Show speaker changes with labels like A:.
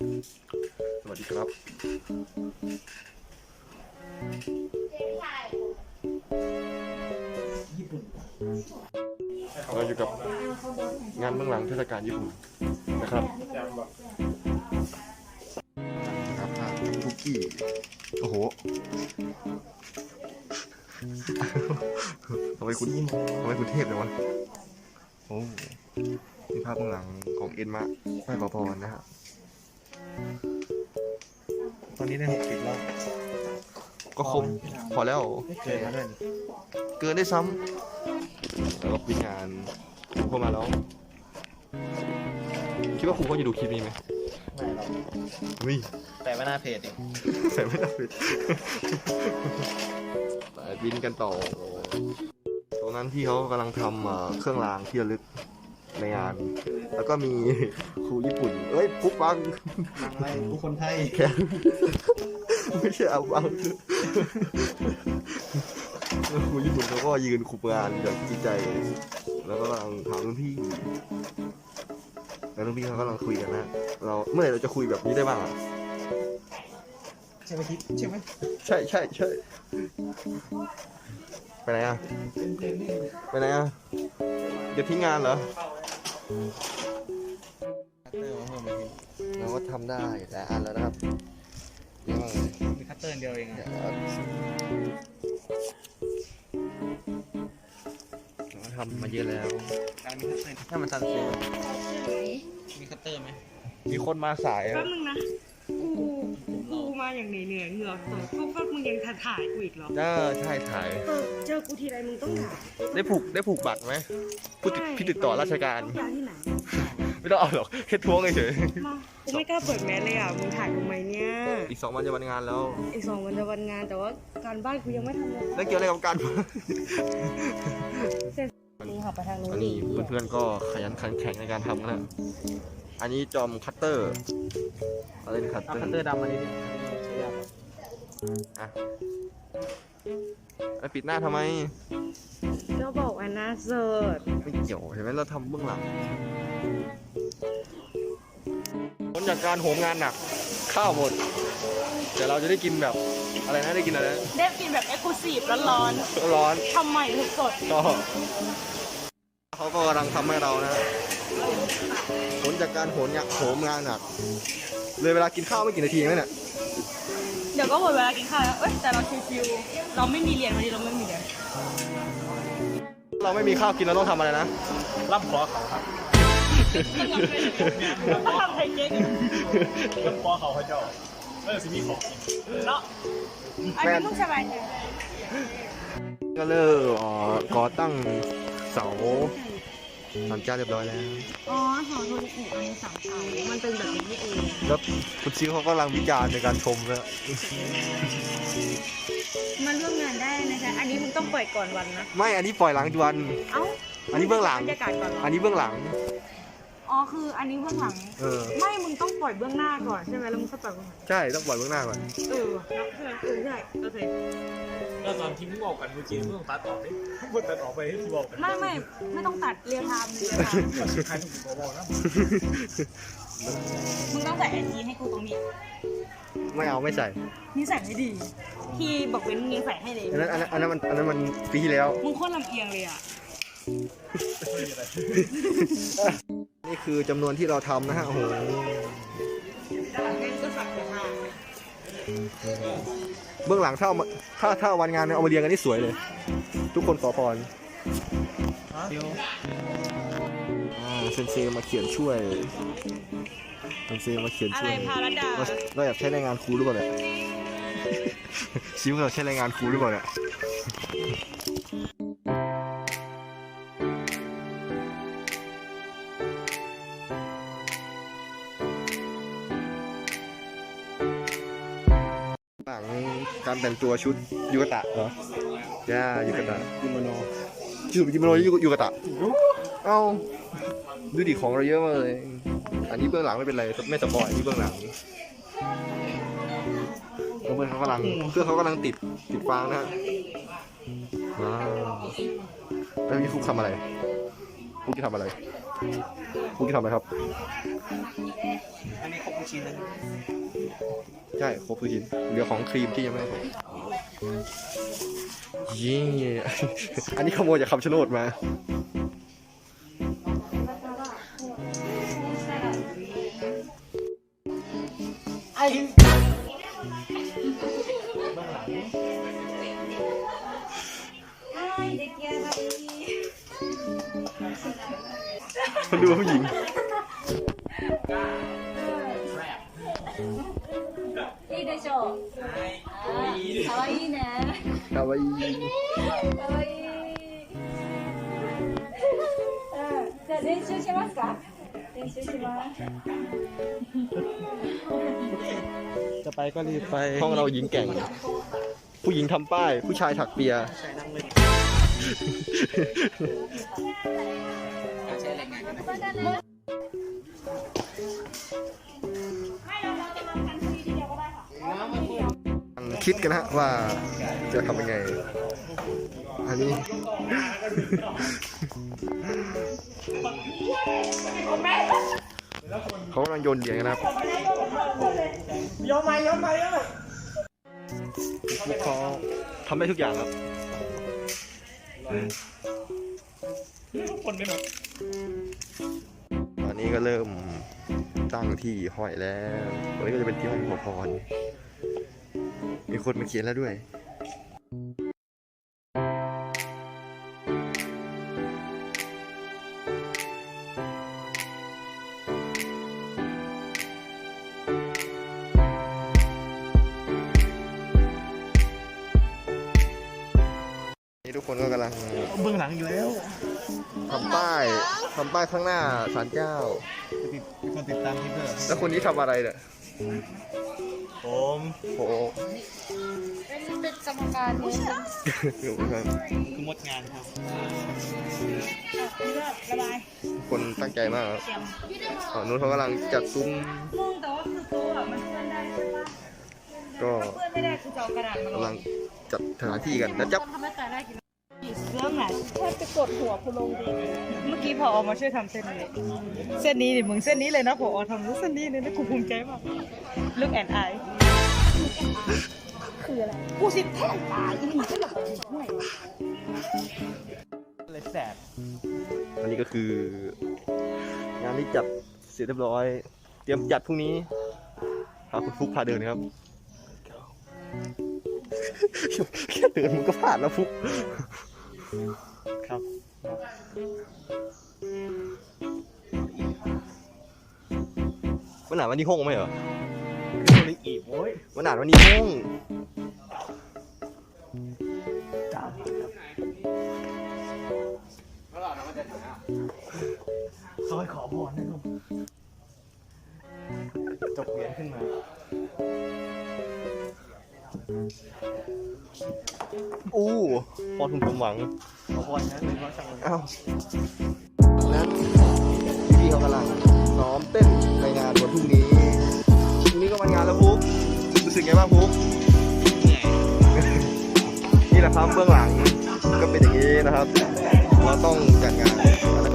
A: สวัสดีครับเราอยู่กับงานเบื้องหลังเทศกาลญี่ปุ่นนะครับครับภาพคุกกี้โอ้โหทำไมคุณทำไมคุณเทพเลยวะโอ้นี่ภาพเบื้องหลังของเอ็นมะไส้ขอพรนะครับ
B: ตอนนี้ได้หกสิบแล้ว
A: ก็ครบพอแล้ว
B: เกินแล้วด้วย
A: เกินได้ซ้ำแล้วก็ปิดงานครูเข้ามาแล้ว คิดว่าครูเขาจะดูคลิปนี้ไหม
B: ไม่หรอก
A: วิ
B: แต่ไม่น่าเพจเอง
A: ใส่ไม่ได้ปิดไปบินกันต่อตรงนั้นที่เขากำลังทำเอ่อเครื่องรางที่ระลึก ในงาน แล้วก็มีครูญี่ปุ่น เอ้ยปุ๊บปัง
B: ทางอะไรผู้คนไทย
A: แค่ไม่ใช่เอาบังครูญี่ปุ่นเขาก็ยืนคุมงานอย่างจริงใจ แล้วก็กำลังถามรุ่นพี่แล้วรุ่นพี่เขากำลังคุยกันนะ เราเมื่อไหร่เราจะคุยแบบนี้ได้บ้างอะ
B: ใช่ไหมทิพย์ใช่ไหม
A: ใช่ใช่ใช่ไปไหนอะไปไหนอะจะทิ้งงานเหรอ
B: คัต เตอร์มาเพิ่มไปทิพย์
A: เราก็ทำได้หลายอันแล้วนะครับเยอะมากเลย
B: มีคัตเตอร์อันเดียวเอง
A: เดี๋
B: อะ
A: ยวเราก็ทำมาเยอะแล้ว
B: การมีคัตเตอร์
A: ถ้ามันทันเสีย
B: มีคัตเตอร์ไหม
A: มีคนมาสาย
C: แป๊บนึงนะ กูกูมาอย่างเหนื่อยเหนื่อยๆเหงื่อตกพวกพวกมึงยังถ่ายถ่ายกูอีกเหรอ
A: เออใช่ถ่าย
C: เออเจอกูทีไรมึงต้องถ่าย
A: ได้ผูกได้ผูกบัตรไหมผู้ติดพี่ติดต่อราชการ
C: ต้องการที่ไหน
A: ไม่ต้องเอาหรอกแค่ทวงเฉย
C: มากูไม่กล้าเปิดแมสเลยอะมึงถ่ายทำไมเนี่ย
A: ๆอีกสองวันจะวันงานแล้ว
C: อีกสองวันจะวันงานแต่ว่าการบ้านกูยังไม่ทำเลย
A: แล้วเกี่ยวอะไรกับการ
C: มึงขับไปทางนู้น
A: อันนี้เพื่อนๆก็ขยันขันแข็งในการทำนะฮะ อันนี้จอมคัตเตอร์อะไรนะคัต
B: เอา
A: เตอ
B: คัต
A: ร์
B: เตอร์ดำมาดิเนี่ยใช้ยาก
A: อะแล้วปิดหน้าทำไม
C: ก็บอกว่าน่าเสิร์ช
A: ไม่เกี่ยวเห็นไหมเราทำเบื้องหลังผลจากการโหมงานหนัก ข้าวหมด แต่เราจะได้กินแบบอะไรนะได้กินอะไรนะ
C: ได้กินแบบเอ็กซ์คลูซีฟร้อน
A: ร้อน
C: ๆทำใหม่สด
A: ก็เขาก็กำลังทำให้เรานะ ผลจากการโหนงานโหมงานหนัก เลยเวลากินข้าวไม่กี่นาทีไหมเนี่ย
C: ๆเดี๋ยวก็หมดเวลากินข้าวแล้วเอ้ยแต่เราชิวๆเราไม่มีเรียนวันนี้เราไม่มีเรียน
A: เราไม่มีข้าวกินเราต้องทำอะไรนะ
B: รับขอเขาครับ
C: ต้องทำไข่เก๊ก
B: รับขอเขาพระเจ้าเออสิมีของเนาะ
C: อันนี้ลูกสบายใจ
A: ก็เริ่มเอ่อก่อตั้งเสา สัญจรเรียบร้อยแล้ว
C: อ๋อหอโทรศัพท์อันนี้สามเสามันเป็นแบบนี้นี่เอง
A: แล้วคุณชิวเขากำลังวิจารณ์ในการชมแล้ว
C: มาร่วมงานได้นะคะ อันนี้มึงต้องปล่อยก่อนวันนะ
A: ไม่ อันนี้ปล่อยหลังวัน
C: เอ้า
A: อันนี้เบื้องหลัง
C: บรรยากาศก่อนเหรอ
A: อันนี้เบื้องหลัง
C: อ๋อคืออันนี้เบื้องหลัง
A: เออ
C: ไม่มึงต้องปล่อยเบื้องหน้าก่อนใช่ไหมแล้วมึงค่อยปล่อยเบื้องหลัง
A: ใช่ ต้องปล่อยเบื้องหน้าก่อน
C: เออเนาะใช่ไหมเออใช่โอเค
B: แล้วตอนที่มึงบอกกันเมื่อกี้มึงต้องตัดออกดิมึงตัดออกไปให้ที่บอกกัน
C: ไม่ไม่ไม่ต้องตัดเรียลไทม์เรียลไทม์
B: ใครถูกบอกนะ
C: มึงต้องใส่ไอทีให้กูตรงนี้
A: ไม่เอาไม่ใส่
C: นี่ใส่ไม่ดีที่บอกเว้นมึงยังใส่ให้เลย
A: อันนั้นอันนั้นอันนั้นมันอันนั้นมันปีที่แล้ว
C: มึงโคตรลำเอียงเลยอะ
A: นี่คือจำนวนที่เราทำนะฮะโอ้โห
C: ก็สักแต่มา
A: เบื้องหลังถ้าเอามาถ้าถ้าวันงานเนี่ยเอามาเรียงกันนี่สวยเลย ทุกคนขอพร
B: เดี๋ยว
A: อ่าเซนเซมาเขียนช่วยเซนเซมาเขียน
C: อะ
A: ช่
C: ไร
A: วย
C: พารัดดา
A: เราเราอยากใช้แรงงานครูหรือเปล่าเนี่ยชิวเราใช้แรงงานครูหรือเปล่าเนี่ย หลังการแต่งตัวชุดยูกะตะเหรอจ้ายูกะตะ
B: กิโมโน
A: ชุดกิโมโนยูยูกะตะเอ้าดูดิของเราเยอะมากเลย อันนี้เบื้องหลังไม่เป็นไรไม่สปอยอันนี้เบื้องหลังเพื่อนเขากำลังเพื่อนเขากำลังติดติดฟางนะฮะว้าวแล้วนี่ฟุกทำอะไรฟุกจะทำอะไรฟุกที่ทำอะไรครับ
B: อันนี้ครบทุกชิ้นนะ
A: ใช่ครบทุกชิ้นเหลือของครีมที่ยังไม่ครบยิ่งอันนี้ขโมยจากคำชะโนดมา ไอ้ดูผู้หญิง
D: いいでしょう。あーかわいいね。
A: คาวาอี
D: かわいい。うんじゃあ練習しますか。練習します。
B: จะไปก็รีบไป
A: ห้องเราหญิงแกร่ง ผู้หญิงทำป้าย ผู้ชายถักเปียร์
B: ใช้นั่งเล่น
A: คิดกันนะฮะว่าจะทำยังไง อันนี้ เขากำลังโยนเหรียญกันนะครับ
B: ยอมไหมยอมไหมอะ
A: เขาทำได้ทุกอย่างครับ
B: ทุกคนได้หมด
A: ตอนนี้ก็เริ่มตั้งที่ห้อยแล้วตรงนี้ก็จะเป็นที่ห้อยขอพร มีคนมาเขียนแล้วด้วยนี่ทุกคนก็กำลัง
B: เบื้องหลังอยู่แล้ว
A: ทำป้ายทำป้ายข้างหน้าศาลเจ้า
B: ติดคนติดตามที่เพื่อ
A: แล้วคนนี้ทำอะไรเนี่ย
B: ผม
A: โอ้โห
D: เป็นกรรมการเนี่ย
A: อยู่ครับ
B: คือมดงานครับ
C: ระบาย
A: คนตั้งใจมากครับอ๋อนู้นเขากำลังจัดซุ้ม
C: มึงแต่ว่าคือโต๊ะอะมันเพื่อนได้ใช่ปะ
A: ก็
C: เพื่อนไม่ได้คือจะเอากระดาษมาล
A: กำลั
C: ง
A: งจัดสถานที่กันแล้วจับ
C: ทำให้ตายได้กินเรื่องไหนแค่ไปกดหัวคุณลงดีเมื่อกี้พอออกมาช่วยทำเส้นนี้เส้นนี้ดิมึงเส้นนี้เลยนะพอทำรู้เส้นนี้เลยนะกูภูมิใจมาก Look and I คืออะไร กูสิแท่งตายอีหลีก็แบบห่วย
B: เลยแสบ
A: อันนี้ก็คือ งานที่จัดเสร็จเรียบร้อย เตรียมจัดพรุ่งนี้พาคุณฟุกพาเดินครับแค่เดินมึงก็ผ่านแล้วฟุก
B: ครับ
A: มันหนาวันนี้ห้องไหมเหรอ มันหนาวันนี้ห้อง
B: จ้าซอยขอบอลนะครับจบเหรียญขึ้นมา
A: อู้พอทุนสมหวัง
B: ขอบอลนะเป็นเพราะช่างมัน
A: อ้าวนั้นพี่ๆเขากำลัง งบ้างพุกนี่แหละครับเบื้องหลังก็เป็นอย่างนี้นะครับ เราต้องจัดงาน